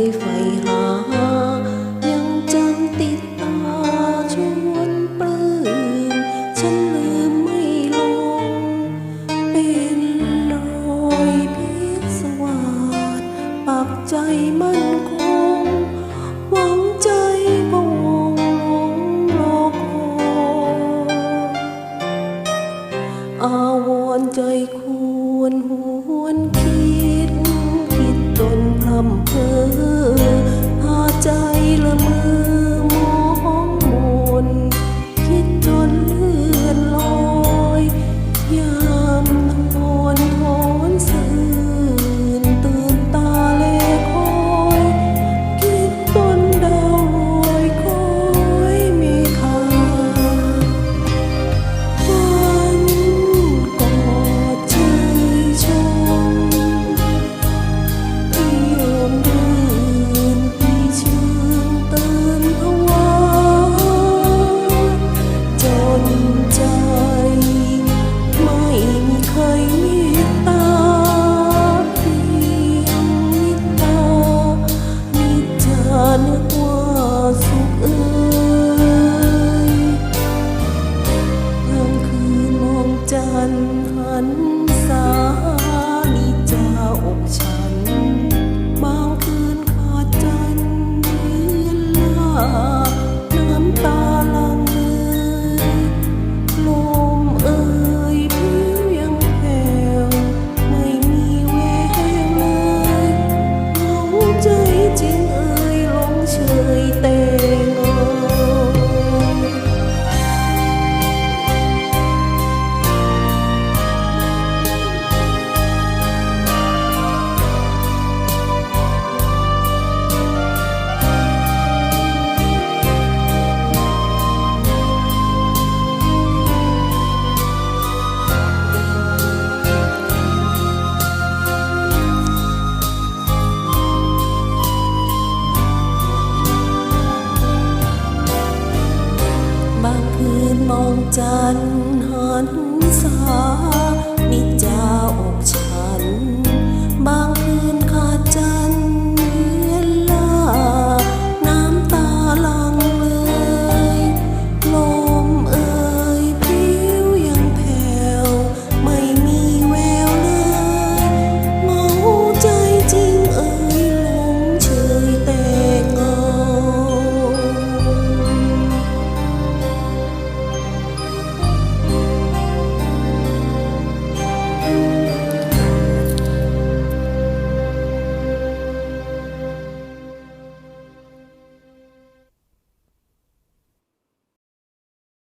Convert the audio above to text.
ยไฟหา ยังจำติดตาชวนปลื้มฉันลืมไม่ลง เป็นรอยพิษสวาดปักใจมั่นคง องจันทร์หันสานิจาอกชา